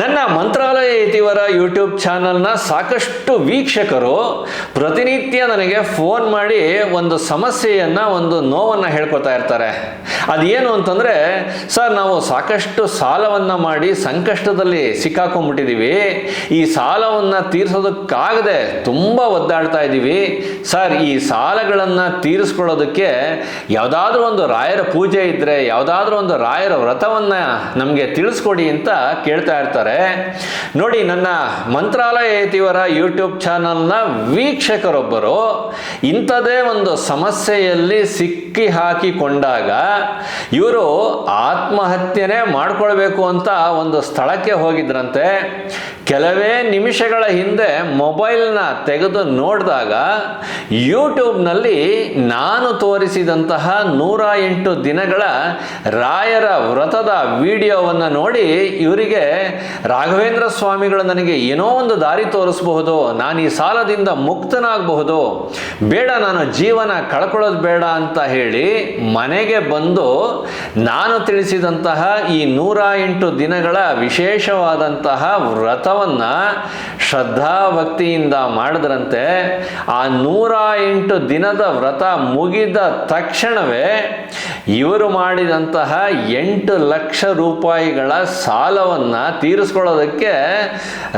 ನನ್ನ ಮಂತ್ರಾಲಯ ಇತಿವರ ಯೂಟ್ಯೂಬ್ ಚಾನಲ್ನ ಸಾಕಷ್ಟು ವೀಕ್ಷಕರು ಪ್ರತಿನಿತ್ಯ ನನಗೆ ಫೋನ್ ಮಾಡಿ ಒಂದು ಸಮಸ್ಯೆಯನ್ನು, ಒಂದು ನೋವನ್ನು ಹೇಳ್ಕೊತಾ ಇರ್ತಾರೆ. ಅದೇನು ಅಂತಂದರೆ, ಸರ್ ನಾವು ಸಾಕಷ್ಟು ಸಾಲವನ್ನು ಮಾಡಿ ಸಂಕಷ್ಟದಲ್ಲಿ ಸಿಕ್ಕಾಕೊಂಡ್ಬಿಟ್ಟಿದ್ದೀವಿ ಈ ಸಾಲವನ್ನು ತೀರಿಸೋದಕ್ಕಾಗದೆ ತುಂಬ ಒದ್ದಾಡ್ತಾ ಇದ್ದೀವಿ ಸರ್, ಈ ಸಾಲಗಳನ್ನು ತೀರಿಸ್ಕೊಳ್ಳೋದಕ್ಕೆ ಯಾವುದಾದ್ರೂ ಒಂದು ರಾಯರ ಪೂಜೆ ಇದ್ದರೆ ಯಾವುದಾದ್ರೂ ಒಂದು ರಾಯರ ವ್ರತವನ್ನು ನಮಗೆ ತಿಳಿಸ್ಕೊಡಿ ಅಂತ ಕೇಳ್ತಾ ಇರ್ತಾರೆ. ನೋಡಿ, ನನ್ನ ಮಂತ್ರಾಲಯ ಯತಿವರ ಯೂಟ್ಯೂಬ್ ಚಾನಲ್ನ ವೀಕ್ಷಕರೊಬ್ಬರು ಇಂಥದೇ ಒಂದು ಸಮಸ್ಯೆಯಲ್ಲಿ ಸಿಕ್ಕಿ ಹಾಕಿಕೊಂಡಾಗ ಇವರು ಆತ್ಮಹತ್ಯೆನೇ ಮಾಡ್ಕೊಳ್ಬೇಕು ಅಂತ ಒಂದು ಸ್ಥಳಕ್ಕೆ ಹೋಗಿದ್ರಂತೆ. ಕೆಲವೇ ನಿಮಿಷಗಳ ಹಿಂದೆ ಮೊಬೈಲ್ನ ತೆಗೆದು ನೋಡಿದಾಗ ಯೂಟ್ಯೂಬ್ನಲ್ಲಿ ನಾನು ತೋರಿಸಿದಂತಹ ನೂರ ಎಂಟು ದಿನಗಳ ರಾಯರ ವ್ರತದ ವಿಡಿಯೋವನ್ನು ನೋಡಿ ಇವರಿಗೆ ರಾಘವೇಂದ್ರ ಸ್ವಾಮಿಗಳು ನನಗೆ ಏನೋ ಒಂದು ದಾರಿ ತೋರಿಸಬಹುದು, ನಾನು ಈ ಸಾಲದಿಂದ ಮುಕ್ತನಾಗಬಹುದು. ಬೇಡ, ನಾನು ಜೀವನ ಕಳ್ಕೊಳ್ಳೋದು ಬೇಡ ಅಂತ ಹೇಳಿ ಮನೆಗೆ ಬಂದು ನಾನು ತಿಳಿಸಿದಂತಹ ಈ ನೂರ ಎಂಟು ದಿನಗಳ ವಿಶೇಷವಾದಂತಹ ವ್ರತವನ್ನು ಶ್ರದ್ಧಾ ಭಕ್ತಿಯಿಂದ ಮಾಡಿದ್ರಂತೆ, ಆ ನೂರ ಎಂಟು ದಿನದ ವ್ರತ ಮುಗಿದ ತಕ್ಷಣವೇ ಇವರು ಮಾಡಿದಂತಹ ಎಂಟು ಲಕ್ಷ ರೂಪಾಯಿಗಳ ಸಾಲವನ್ನು ತೀರಿಸ್ಕೊಳ್ಳೋದಕ್ಕೆ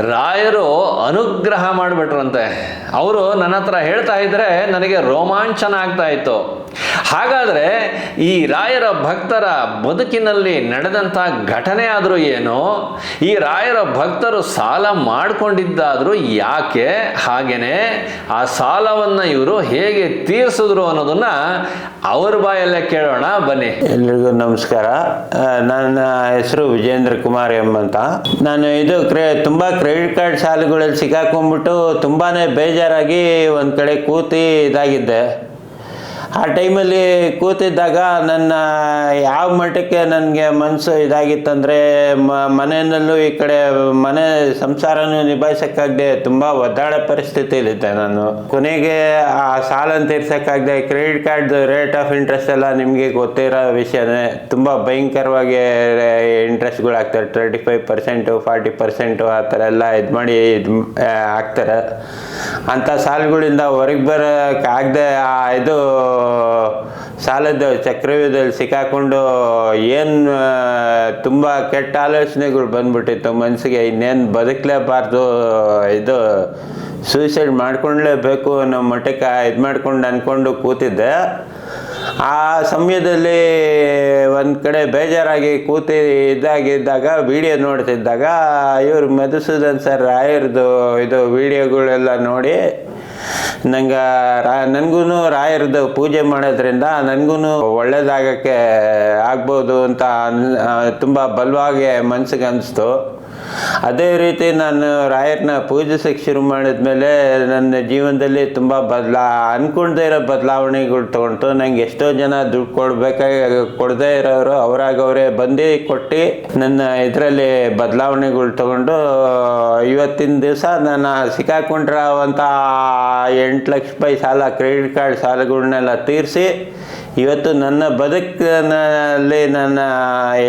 ರಾಯರು ಅನುಗ್ರಹ ಮಾಡಿಬಿಟ್ರಂತೆ. ಅವರು ನನ್ನ ಹತ್ರ ಹೇಳ್ತಾ ಇದ್ದರೆ ನನಗೆ ರೋಮಾಂಚನ ಆಗ್ತಾ ಇತ್ತು. ಹಾಗಾದರೆ ಈ ರಾಯರ ಭಕ್ತರ ಬದುಕಿನಲ್ಲಿ ನಡೆದಂಥ ಘಟನೆ ಆದರೂ ಏನು? ಈ ರಾಯರ ಭಕ್ತರು ಸಾಲ ಮಾಡಿಕೊಂಡಿದ್ದಾದರೂ ಯಾಕೆ? ಹಾಗೆಯೇ ಆ ಸಾಲವನ್ನು ಇವರು ಹೇಗೆ ತೀರಿಸಿದ್ರು ಅನ್ನೋದನ್ನ ಅವ್ರ ಬಾಯಲ್ಲೇ ಕೇಳೋಣ, ಬನ್ನಿ. ಎಲ್ರಿಗೂ ನಮಸ್ಕಾರ. ನನ್ನ ಹೆಸರು ವಿಜೇಂದ್ರ ಕುಮಾರ್ ಎಂಬಂತ. ನಾನು ಇದು ಕ್ರೆ, ತುಂಬ ಕ್ರೆಡಿಟ್ ಕಾರ್ಡ್ ಸಾಲಗಳಲ್ಲಿ ಸಿಕ್ಕಾಕೊಂಡ್ಬಿಟ್ಟು ತುಂಬಾ ಬೇಜಾರಾಗಿ ಒಂದು ಕಡೆ ಕೂತಿ ಇದಾಗಿದ್ದೆ. ಆ ಟೈಮಲ್ಲಿ ಕೂತಿದ್ದಾಗ ನನ್ನ ಯಾವ ಮಟ್ಟಕ್ಕೆ ನನಗೆ ಮನಸ್ಸು ಇದಾಗಿತ್ತಂದರೆ ಮನೆಯಲ್ಲೂ ಈ ಕಡೆ ಮನೆ ಸಂಸಾರನೂ ನಿಭಾಯಿಸೋಕ್ಕಾಗದೆ ತುಂಬ ಒದ್ದಾಡೋ ಪರಿಸ್ಥಿತಿಯಲ್ಲಿದ್ದೆ ನಾನು. ಕೊನೆಗೆ ಆ ಸಾಲನ್ನು ತೀರ್ಸೋಕ್ಕಾಗದೆ ಕ್ರೆಡಿಟ್ ಕಾರ್ಡ್ದು ರೇಟ್ ಆಫ್ ಇಂಟ್ರೆಸ್ಟ್ ಎಲ್ಲ ನಿಮಗೆ ಗೊತ್ತಿರೋ ವಿಷಯನೇ ತುಂಬ ಭಯಂಕರವಾಗಿ ಇಂಟ್ರೆಸ್ಟ್ಗಳು ಆಗ್ತಾರೆ twenty five percent, forty percent ಆ ಥರ ಎಲ್ಲ ಇದು ಮಾಡಿ ಇದು ಹಾಕ್ತಾರೆ. ಅಂಥ ಸಾಲಗಳಿಂದ ಹೊರಗೆ ಬರೋಕ್ಕಾಗದೆ ಆ ಇದು ಸಾಲದ ಚಕ್ರವ್ಯೂಹದಲ್ಲಿ ಸಿಕ್ಕಾಕೊಂಡು ಏನು ತುಂಬ ಕೆಟ್ಟ ಆಲೋಚನೆಗಳು ಬಂದ್ಬಿಟ್ಟಿತ್ತು ಮನಸ್ಸಿಗೆ ಇನ್ನೇನು ಬದುಕಲೇಬಾರ್ದು, ಇದು ಸೂಸೈಡ್ ಮಾಡ್ಕೊಳ್ಳೇಬೇಕು ಅನ್ನೋ ಮಟ್ಟಕ್ಕೆ ಇದು ಮಾಡ್ಕೊಂಡು ಅಂದ್ಕೊಂಡು ಕೂತಿದ್ದೆ. ಆ ಸಮಯದಲ್ಲಿ ಒಂದು ಕಡೆ ಬೇಜಾರಾಗಿ ಕೂತಿ ಇದ್ದಾಗಿದ್ದಾಗ ವಿಡಿಯೋ ನೋಡ್ತಿದ್ದಾಗ, ಇವರು ಮಧುಸೂದನ್ ಸರ್ ರಾಯರ್ದು ಇದು ವಿಡಿಯೋಗಳೆಲ್ಲ ನೋಡಿ, ನಂಗೆ ರಾ ನನಗೂ ರಾಯರದು ಪೂಜೆ ಮಾಡೋದ್ರಿಂದ ನನಗೂ ಒಳ್ಳೇದಾಗಕ್ಕೆ ಆಗ್ಬೋದು ಅಂತ ತುಂಬ ಬಲವಾಗಿ ಮನ್ಸಿಗೆ ಅನಿಸ್ತು ಅದೇ ರೀತಿ ನಾನು ರಾಯರನ್ನ ಪೂಜಿಸಕ್ಕೆ ಶುರು ಮಾಡಿದ್ಮೇಲೆ ನನ್ನ ಜೀವನದಲ್ಲಿ ತುಂಬ ಬದಲಾ ಅನ್ಕೊಳ್ದೇ ಇರೋ ಬದಲಾವಣೆಗಳು ತೊಗೊಂಡು ನಂಗೆ ಎಷ್ಟೋ ಜನ ದುಡ್ಡು ಕೊಡ್ಬೇಕಾಗಿ ಕೊಡದೇ ಇರೋರು ಅವರಾಗವರೇ ಬಂದು ಕೊಟ್ಟು ನನ್ನ ಇದರಲ್ಲಿ ಬದಲಾವಣೆಗಳು ತಗೊಂಡು, ಇವತ್ತಿನ ದಿವಸ ನಾನು ಸಿಕ್ಕಾಕೊಂಡಿರೋವಂಥ ಎಂಟು ಲಕ್ಷ ರೂಪಾಯಿ ಸಾಲ, ಕ್ರೆಡಿಟ್ ಕಾರ್ಡ್ ಸಾಲಗಳನ್ನೆಲ್ಲ ತೀರಿಸಿ ಇವತ್ತು ನನ್ನ ಬದುಕಿನಲ್ಲಿ ನನ್ನ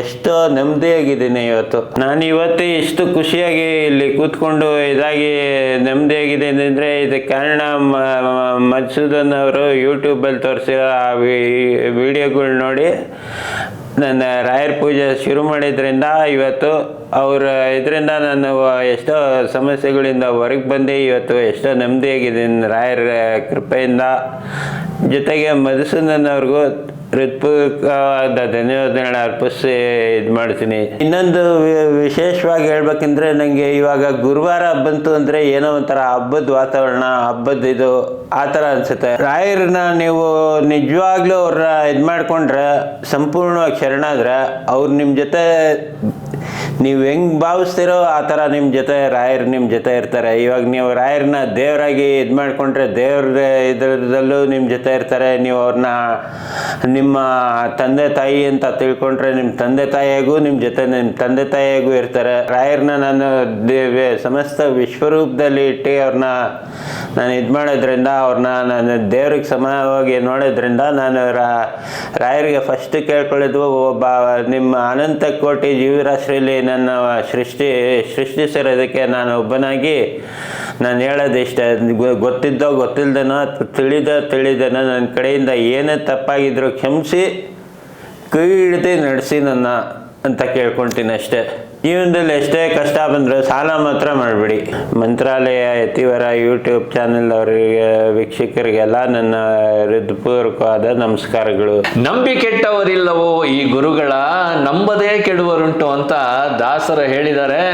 ಎಷ್ಟೋ ನೆಮ್ಮದಿಯಾಗಿದ್ದೀನಿ ಇವತ್ತು. ನಾನು ಇವತ್ತು ಇಷ್ಟು ಖುಷಿಯಾಗಿ ಇಲ್ಲಿ ಕೂತ್ಕೊಂಡು ಇದಾಗಿ ನೆಮ್ಮದಿಯಾಗಿದ್ದೀನಿ ಅಂದರೆ ಇದಕ್ಕೆ ಕಾರಣ ಮಧುಸೂದನ್ ಅವರು ಯೂಟ್ಯೂಬಲ್ಲಿ ತೋರಿಸಿರೋ ಆ ವಿಡಿಯೋಗಳು ನೋಡಿ ನನ್ನ ರಾಯರ ಪೂಜೆ ಶುರು ಮಾಡಿದ್ರಿಂದ ಇವತ್ತು ಅವರ ಇದರಿಂದ ನಾನು ಎಷ್ಟೋ ಸಮಸ್ಯೆಗಳಿಂದ ಹೊರಗೆ ಬಂದು. ಇವತ್ತು ಎಷ್ಟೋ ನೆಮ್ಮದಿಯಾಗಿದ್ದೀನಿ. ರಾಯರ ಕೃಪೆಯಿಂದ ಜೊತೆಗೆ ಮಧುಸೂದನ್ ಅವ್ರಿಗೂ ಹೃತ್ಪೂರ್ವಕವಾದ ಧನ್ಯವಾದಗಳನ್ನ ಅರ್ಪಿಸಿ ಇದು ಮಾಡ್ತೀನಿ. ಇನ್ನೊಂದು ವಿಶೇಷವಾಗಿ ಹೇಳ್ಬೇಕಂದ್ರೆ ನನಗೆ ಇವಾಗ ಗುರುವಾರ ಬಂತು ಅಂದರೆ ಏನೋ ಒಂಥರ ಹಬ್ಬದ ವಾತಾವರಣ, ಹಬ್ಬದ ಇದು ಆ ಥರ ಅನಿಸುತ್ತೆ. ರಾಯರನ್ನ ನೀವು ನಿಜವಾಗ್ಲೂ ಅವ್ರನ್ನ ಇದು ಮಾಡಿಕೊಂಡ್ರೆ, ಸಂಪೂರ್ಣವಾಗಿ ಶರಣಾದ್ರೆ ಅವ್ರು ನಿಮ್ಮ ಜೊತೆ ನೀವು ಹೆಂಗ್ ಭಾವಿಸ್ತೀರೋ ಆ ಥರ ನಿಮ್ಮ ಜೊತೆ ರಾಯರು ನಿಮ್ಮ ಜೊತೆ ಇರ್ತಾರೆ. ಇವಾಗ ನೀವು ರಾಯರನ್ನ ದೇವರಾಗಿ ಇದು ಮಾಡಿಕೊಂಡ್ರೆ ದೇವ್ರ ಇದರದಲ್ಲೂ ನಿಮ್ಮ ಜೊತೆ ಇರ್ತಾರೆ. ನೀವು ಅವ್ರನ್ನ ನಿಮ್ಮ ತಂದೆ ತಾಯಿ ಅಂತ ತಿಳ್ಕೊಂಡ್ರೆ ನಿಮ್ಮ ತಂದೆ ತಾಯಿಯಾಗೂ ನಿಮ್ಮ ಜೊತೆ ನಿಮ್ಮ ತಂದೆ ತಾಯಿಯಾಗೂ ಇರ್ತಾರೆ. ರಾಯರನ್ನ ನಾನು ಸಮಸ್ತ ವಿಶ್ವರೂಪದಲ್ಲಿ ಇಟ್ಟು ಅವ್ರನ್ನ ನಾನು ಇದು ಮಾಡೋದ್ರಿಂದ ಅವ್ರನ್ನ ನಾನು ದೇವ್ರಿಗೆ ಸಮಾನವಾಗಿ ನೋಡೋದ್ರಿಂದ ನಾನು ರಾಯರಿಗೆ ಫಸ್ಟ್ ಕೇಳ್ಕೊಳ್ಳೋದು ಒಬ್ಬ ನಿಮ್ಮ ಅನಂತ ಕೋಟಿ ಜೀವರಾಶಿಯಲ್ಲಿ ನನ್ನ ಸೃಷ್ಟಿ ಸೃಷ್ಟಿಸಿರೋದಕ್ಕೆ ನಾನು ಒಬ್ಬನಾಗಿ ನಾನು ಹೇಳೋದು ಇಷ್ಟ. ಗೊತ್ತಿದ್ದೋ ಗೊತ್ತಿಲ್ದೇನೋ ತಿಳಿದೋ ತಿಳಿದೇನೋ ನನ್ನ ಕಡೆಯಿಂದ ಏನೇ ತಪ್ಪಾಗಿದ್ರು ಕ್ಷಮಿಸಿ, ಕೈ ನಡೆಸಿ ನನ್ನ ಅಂತ ಕೇಳ್ಕೊಳ್ತೀನಿ ಅಷ್ಟೇ. ಜೀವನದಲ್ಲಿ ಎಷ್ಟೇ ಕಷ್ಟ ಬಂದರೂ ಸಾಲ ಮಾತ್ರ ಮಾಡಬೇಡಿ. ಮಂತ್ರಾಲಯ ಯತಿವರ ಯೂಟ್ಯೂಬ್ ಚಾನೆಲ್ ಅವರಿಗೆ, ವೀಕ್ಷಕರಿಗೆಲ್ಲ ನನ್ನ ಹೃದಯಪೂರ್ವಕವಾದ ನಮಸ್ಕಾರಗಳು. ನಂಬಿಕೆಟ್ಟವರಿಲ್ಲವೋ ಈ ಗುರುಗಳ, ನಂಬದೇ ಕೆಡುವರುಂಟು ಅಂತ ದಾಸರು ಹೇಳಿದ್ದಾರೆ.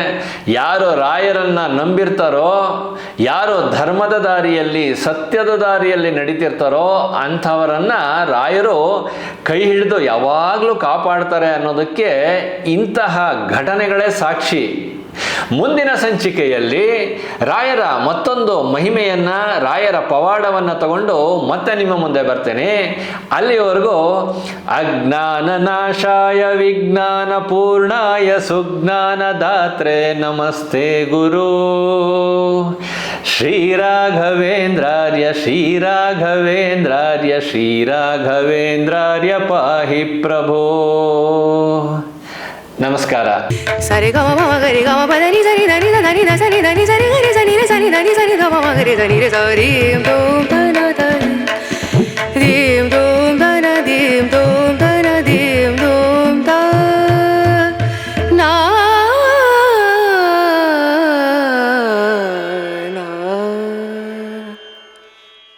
ಯಾರು ರಾಯರನ್ನ ನಂಬಿರ್ತಾರೋ, ಯಾರು ಧರ್ಮದ ದಾರಿಯಲ್ಲಿ, ಸತ್ಯದ ದಾರಿಯಲ್ಲಿ ನಡೀತಿರ್ತಾರೋ ಅಂಥವರನ್ನ ರಾಯರು ಕೈ ಹಿಡಿದು ಯಾವಾಗಲೂ ಕಾಪಾಡ್ತಾರೆ ಅನ್ನೋದಕ್ಕೆ ಇಂತಹ ಘಟನೆಗಳೇ ಸಾಕ್ಷಿ. ಮುಂದಿನ ಸಂಚಿಕೆಯಲ್ಲಿ ರಾಯರ ಮತ್ತೊಂದು ಮಹಿಮೆಯನ್ನ, ರಾಯರ ಪವಾಡವನ್ನು ತಗೊಂಡು ಮತ್ತೆ ನಿಮ್ಮ ಮುಂದೆ ಬರ್ತೇನೆ. ಅಲ್ಲಿವರೆಗೂ ಅಜ್ಞಾನ ನಾಶಾಯ ವಿಜ್ಞಾನ ಪೂರ್ಣಾಯ ಸುಜ್ಞಾನ ದಾತ್ರೆ ನಮಸ್ತೆ ಗುರು. ಶ್ರೀರಾಘವೇಂದ್ರಾರ್ಯ ಶ್ರೀರಾಘವೇಂದ್ರಾರ್ಯ ಶ್ರೀರಾಘವೇಂದ್ರಾರ್ಯ ಪಾಹಿ ಪ್ರಭೋ. ನಮಸ್ಕಾರ. ಸರಿ ಗಮ ಮಮ ಗರಿ ಗಮ ಪದ ನಿ ಸರಿ ಧನಿ ಧನಿ ಧನಿ ರೆ ಸನಿ ಧನಿ ಸರಿ ಗಮ ಮ ಗರಿ ಧನಿ ರೆ ಸರಿ ಓಂ ತೋಂ ತ